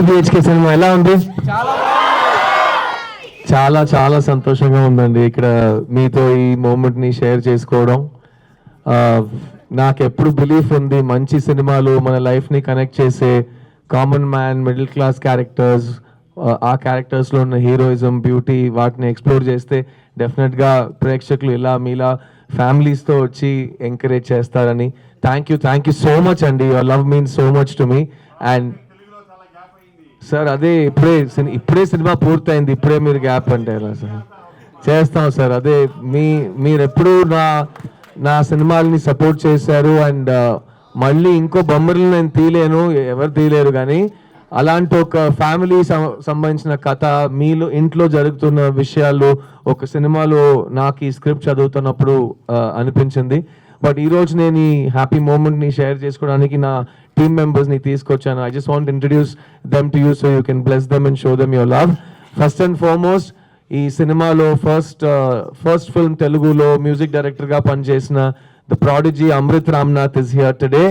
BHK cinema ఎలా ఉంది? చాలా చాలా సంతోషంగా ఉందండి. ఇక్కడ మీతో ఈ మూమెంట్ని షేర్ చేసుకోవడం. నాకు ఎప్పుడు బిలీఫ్ ఉంది మంచి సినిమాలు మన లైఫ్ని కనెక్ట్ చేసే common man middle class characters ఆ క్యారెక్టర్స్లో ఉన్న హీరోయిజం బ్యూటీ వాటిని ఎక్స్ప్లోర్ చేస్తే డెఫినెట్గా ప్రేక్షకులు ఇలా మీలా families తో వచ్చి ఎంకరేజ్ చేస్తారని. Thank you thank you so much అండి. Your love means so much to me and sir అదే ఇప్పుడే ఇప్పుడే సినిమా పూర్తయింది ఇప్పుడే మీరు గ్యాప్ అంటే ఎలా సార్? చేస్తాం సార్ అదే మీ మీరు ఎప్పుడు నా నా సినిమాల్ని సపోర్ట్ చేశారు అండ్ మళ్ళీ ఇంకో బొమ్మలు నేను తీయలేను ఎవరు తీయలేరు కానీ అలాంటి ఒక ఫ్యామిలీ సంబంధించిన కథ మీలో ఇంట్లో జరుగుతున్న విషయాలు ఒక సినిమాలో నాకు ఈ స్క్రిప్ట్ చదువుతున్నప్పుడు అనిపించింది. బట్ ఈ రోజు నేను ఈ హ్యాపీ మూమెంట్ని షేర్ చేసుకోవడానికి నా టీమ్ మెంబర్స్ని తీసుకొచ్చాను. I just want introduce them to you so you can bless them and show them your love first and foremost ఈ సినిమాలో ఫస్ట్ ఫస్ట్ ఫిల్మ్ తెలుగులో మ్యూజిక్ డైరెక్టర్గా పనిచేసిన the prodigy Amrit Ramnath is here today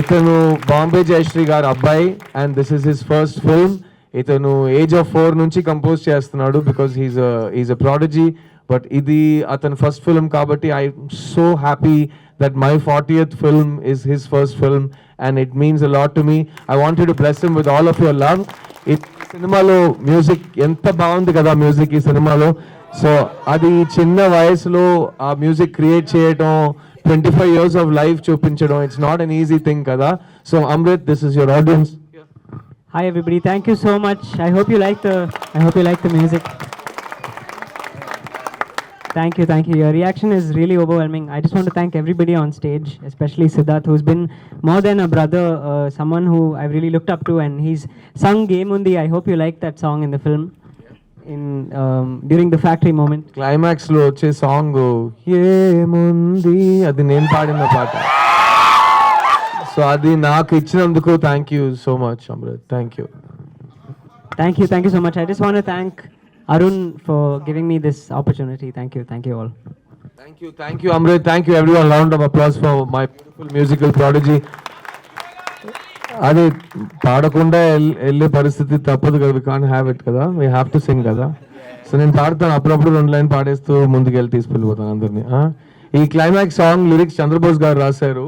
ఇతను బాంబే జయశ్రీ గారు అబ్బాయి and this is his first film ఇతను age of four నుంచి compose చేస్తున్నాడు because he's is a prodigy but ఇది అతని ఫస్ట్ ఫిల్మ్ కాబట్టి I so happy that my fortieth film is his first film and it means a lot to me I wanted to bless him with all of your love ఈ సినిమాలో music ఎంత బాగుంది కదా music ఈ సినిమాలో so అది చిన్న వయసులో ఆ మ్యూజిక్ క్రియేట్ చేయడం twenty five years of life చూపించడం it's not an easy thing కదా. So Amrit this is your audience hi everybody thank you so much I hope you like the I hope you like the music. Thank you, thank you. Your reaction is really overwhelming. I just want to thank everybody on stage, especially Siddharth, who's been more than a brother, uh, someone who I've really looked up to, and he's sung Game Undi. I hope you like that song in the film, in um, during the factory moment. క్లైమాక్స్లో వచ్చే song ఏముంది అది నేను పాడిన పాట so అది నాకు ఇచ్చినందుకు thank you so much Amrit thank you Thank you, thank you so much. I just want to thank Arun for giving me this opportunity. Thank you, thank you all. Thank you thank you Amrit thank you everyone round of applause for my beautiful musical prodigy అది పాడకుండా వెళ్ళే పరిస్థితి తప్పదు కదా. We can't have it కదా. We have to sing కదా. So నేను పాడతాను. అప్పుడప్పుడు రెండు లైన్ పాడేస్తూ ముందుకెళ్ళి తీసుకెళ్ళిపోతాను అందరినీ. ఈ climax song lyrics Chandrabose garu రాశారు.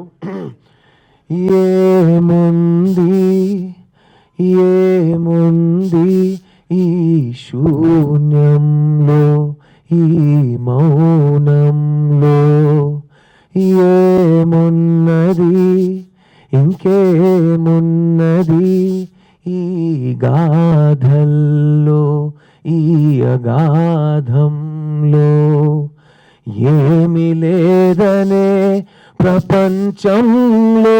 ఏముంది? ఏముంది? ఈ శూన్యంలో ఈ మౌనంలో ఏమున్నది? ఇంకేమున్నది? ఈ గాధల్లో ఈ అగాధంలో ఏమి లేదనే ప్రపంచంలో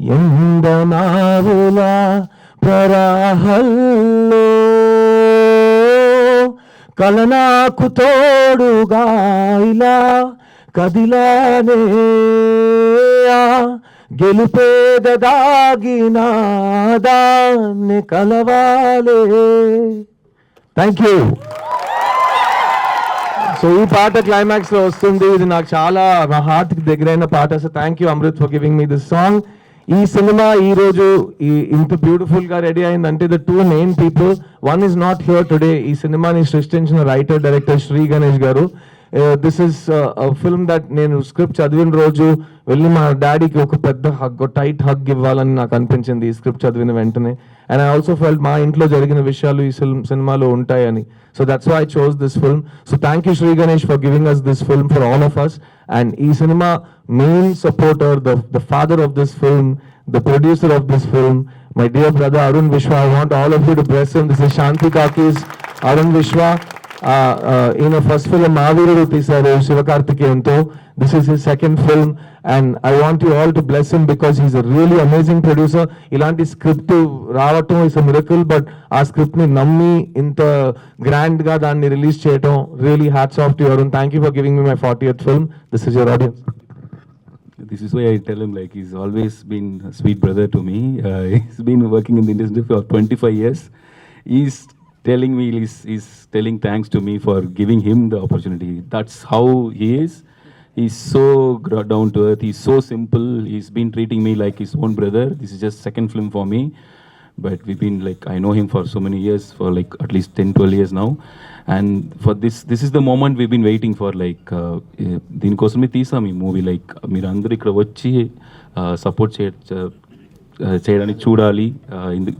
ఎందమావుల ప్రరాహల్లో కలనాకు తోడుగా ఇలా కదిలానే ఆ దాన్ని కలవాలే. థ్యాంక్ యూ సో ఈ పాట క్లైమాక్స్లో వస్తుంది. ఇది నాకు చాలా నా హార్ట్కి దగ్గరైన పాట. So thank you Amrit for giving me this song ఈ సినిమా ఈ రోజు ఈ ఇంత బ్యూటిఫుల్గా రెడీ అయిందంటే the two main people. One is not here today ఈ సినిమాని సృష్టించిన writer director Shri Ganesh garu. This is film that నేను స్క్రిప్ట్ చదివిన రోజు వెళ్ళి మా డాడీకి ఒక పెద్ద హగ్ టైట్ హగ్ ఇవ్వాలని నాకు అనిపించింది ఈ స్క్రిప్ట్ చదివిన వెంటనే. అండ్ ఐ ఆల్సో ఫెల్ట్ మా ఇంట్లో జరిగిన విషయాలు ఈ సిల్- సినిమాలో ఉంటాయని. So that's why chose this film so thank you Shri Ganesh for giving us this film for all of us and ఈ cinema main supporter the the father of this film the producer of this film my dear brother Arun Vishwa I want all of you to bless him this is Shanthi Talkies Arun Vishwa ఈయన first film Maaveerudu తీశారు శివకార్తికేయంతో. This is his second film and I want you all to bless him because he's really amazing producer ఇలాంటి script రావటం is miracle but ఆ స్క్రిప్ట్ని నమ్మి ఇంత గ్రాండ్గా దాన్ని రిలీజ్ చేయటం really hats off to your thank you for giving me my forty eighth film this is your audience This is why I tell him like he's always been a sweet brother to me. Uh, he's been working in the industry for 25 years. He's telling me he's, he's telling thanks to me for giving him the opportunity. That's how he is. He's so gr- down to earth. He's so simple. He's been treating me like his own brother. This is just second film for me. But we've been like, I know him for so many years, for like at least 10, 12 years now. And for this, this is the moment we've been waiting for. Like, uh, eh, దీనికోసమే తీసాం ఈ movie like మీరు అందరూ ఇక్కడ వచ్చి support చే చ- ఆ, చేయడానికి చూడాలి.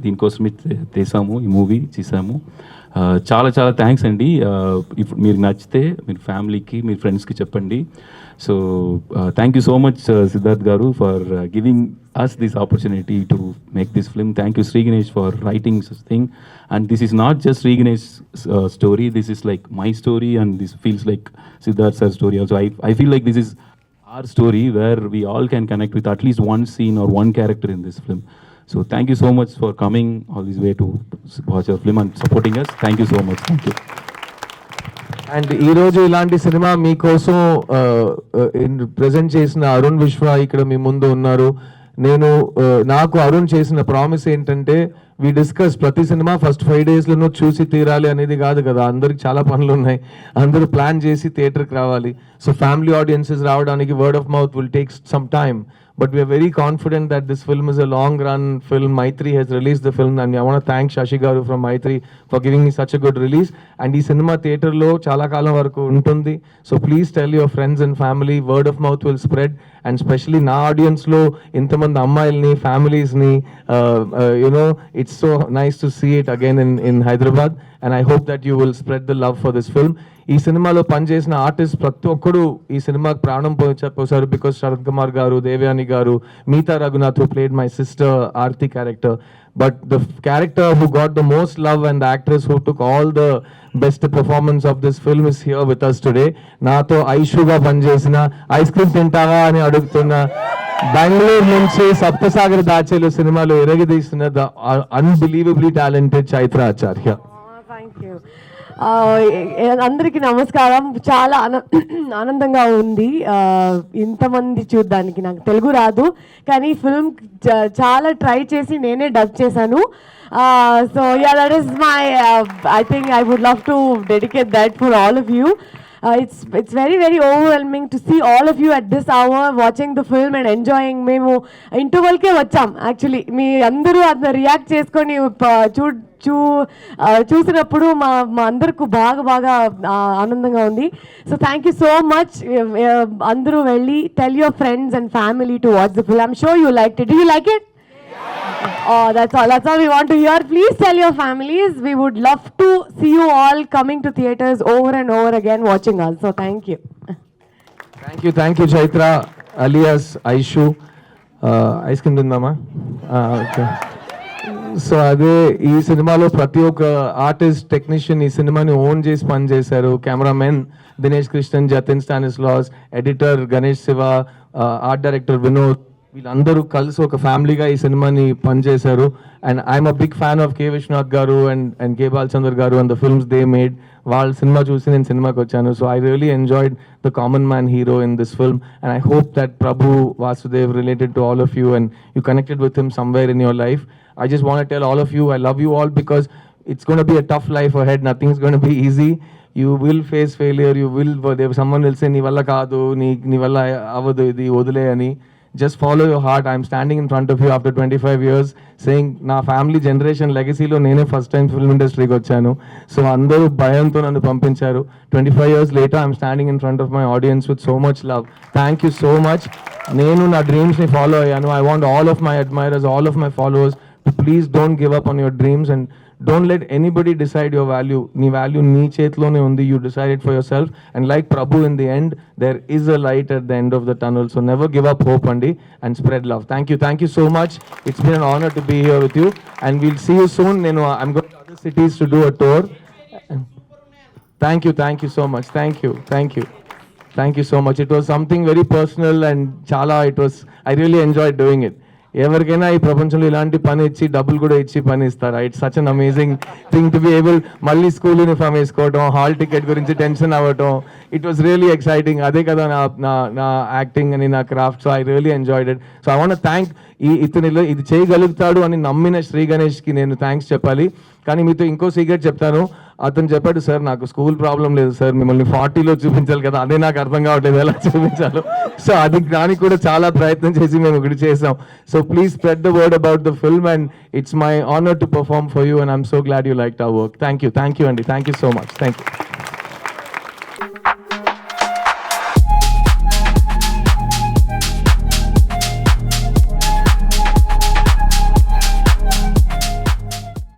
దీనికోసమే తీసాము ఈ మూవీ చేసాము చాలా చాలా థ్యాంక్స్ అండి. ఇప్పుడు మీరు నచ్చితే మీరు ఫ్యామిలీకి మీ ఫ్రెండ్స్కి చెప్పండి. So thank you so much Siddharth garu for giving us this opportunity to make this film thank you Shri Ganesh for writing such thing and this is not just Shri Ganesh story this is like my story and this feels like Siddharth sir story also I I feel like this is our story where we all can connect with at least one scene or one character in this film. So thank you so much for coming all this way to watch our film and supporting us. Thank you so much. Thank you. And ఈ రోజు ఇలాంటి cinema మీకోసం present చేసిన అరుణ్ విశ్వ ఇక్కడ మీ ముందు ఉన్నారు నేను నాకు అరుణ్ చేసిన ప్రామిస్ ఏంటంటే వి డిస్కస్ ప్రతి సినిమా ఫస్ట్ ఫైవ్ డేస్లోనూ చూసి తీరాలి అనేది కాదు కదా. అందరికి చాలా పనులు ఉన్నాయి. అందరూ ప్లాన్ చేసి థియేటర్కి రావాలి. సో ఫ్యామిలీ ఆడియన్సెస్ రావడానికి word of mouth will take some time but we are very confident that this film is a long run film. Maitri has released the film, and I want to thank Shashi Garu from Maitri for giving me such a good release. And ఈ cinema థియేటర్లో చాలా కాలం వరకు ఉంటుంది so please tell your friends and family word of mouth will spread and specially నా ఆడియన్స్లో ఇంతమంది అమ్మాయిల్ని ఫ్యామిలీస్ని you know it's so nice to see it again in in Hyderabad and I hope that you will spread the love for this film ఈ సినిమాలో పనిచేసిన artist ప్రతి ఒక్కడు ఈ సినిమాకి ప్రాణం పోసారు because Sarath Kumar garu Devayani garu Meetha Raghunath played my sister Aarthi character but the character who got the most love and the actress who took all the best performance of this film is here with us today నాతో ఐషుగా పనిచేసిన ice cream తింటావా అని అడుగుతున్న బెంగళూరు నుంచి సప్తసాగర్ దాచేలు సినిమాలో ఎరగదీసిన the unbelievably talented Chaitra Acharya. Thank you అందరికీ నమస్కారం. చాలా ఆనందంగా ఉంది. ఇంతమంది చూడ్డానికి నాకు తెలుగు రాదు. కానీ ఫిల్మ్ చాలా ట్రై చేసి నేనే డబ్ చేశాను. So yeah that is my I think I would love to dedicate that for all of you it's it's very very overwhelming to see all of you at this hour watching the film and enjoying మేము ఇంటర్వల్కే వచ్చాం actually మీ అందరూ అతను react చేసుకొని చూ చూ uh, చూసినప్పుడు మా మా అందరికి బాగా బాగా ఆనందంగా ఉంది. So thank you so much అందరూ వెళ్ళి tell your friends and family to watch the film I'm sure you like it you like it Oh, that's all. That's all we want to hear. Please tell your families. We would love to see you all coming to theaters over and over again watching us. So thank you. Thank you thank you Chaitra alias Aishu ice cream తిందామా okay so అదే ఈ సినిమాలో ప్రతి ఒక్క artist technician ఈ సినిమాని own చేసి పనిచేశారు cameraman Dinesh Krishnan Jatin Stanislaus editor Ganesh Shiva art director Vinod వీళ్ళందరూ కలిసి ఒక ఫ్యామిలీగా ఈ సినిమాని పనిచేశారు. And I'm a big fan of K Viswanath garu and and K Balachander garu and the films they made వాళ్ళ సినిమా చూసి నేను సినిమాకి వచ్చాను. So I really enjoyed the common man hero in this film and I hope that Prabhu Vasudev related to all of you and you connected with him somewhere in your life I just want tell all of you I love you all because it's gonna be a tough life ahead nothing is gonna be easy you will face failure you will You will, నీ వల్ల కాదు నీ నీ వల్ల అవ్వదు ఇది వదిలే అని. Just follow your heart I'm standing in front of you after twenty five years saying నా ఫ్యామిలీ జనరేషన్ లెగసీలో నేనే ఫస్ట్ టైం ఫిల్మ్ ఇండస్ట్రీకి వచ్చాను. సో అందరూ భయంతో నన్ను పంపించారు. Twenty five years later I'm standing in front of my audience with so much love thank you so much నేను నా డ్రీమ్స్ని ఫాలో అయ్యాను. I want all of my admirers all of my followers to please don't give up on your dreams and don't let anybody decide your value. నీ value నీ చేతిలోనే ఉంది you decide it for yourself and like Prabhu in the end there is a light at the end of the tunnel so never give up hope Andy and spread love. Thank you. Thank you so much. It's been an honor to be here with you and we'll see you soon. నేను I'm going to other cities to do a tour. Thank you. Thank you so much. Thank you. Thank you. Thank you so much. It was something very personal and చాలా it was I really enjoyed doing it. ఎవరికైనా ఈ ప్రపంచంలో ఇలాంటి పని ఇచ్చి డబ్బులు కూడా ఇచ్చి పని ఇస్తారు. It's such an amazing thing to be able మళ్ళీ స్కూల్ యూనిఫామ్ వేసుకోవటం హాల్ టికెట్ గురించి టెన్షన్ అవ్వటం. ఇట్ వాస్ రియలీ ఎక్సైటింగ్ అదే కదా నా నా నా యాక్టింగ్ అని నా craft so I really enjoyed it so I want thank ఈ ఇతనిలో ఇది చేయగలుగుతాడు అని నమ్మిన శ్రీ గణేష్కి నేను థ్యాంక్స్ చెప్పాలి. కానీ మీతో ఇంకో సీక్రెట్ చెప్తాను. అతను చెప్పాడు సార్ నాకు స్కూల్ ప్రాబ్లం లేదు సార్ మిమ్మల్ని ఫార్టీలో చూపించాలి కదా అదే నాకు అర్థం కావట్లేదు ఎలా చూపించాలో. సో అది దానికి కూడా చాలా ప్రయత్నం చేసి మేము ఒకటి చేసాం. So please spread the word about the film and it's my honour to perform for you and I'm so glad you like our work thank you thank you అండి thank you so much thank you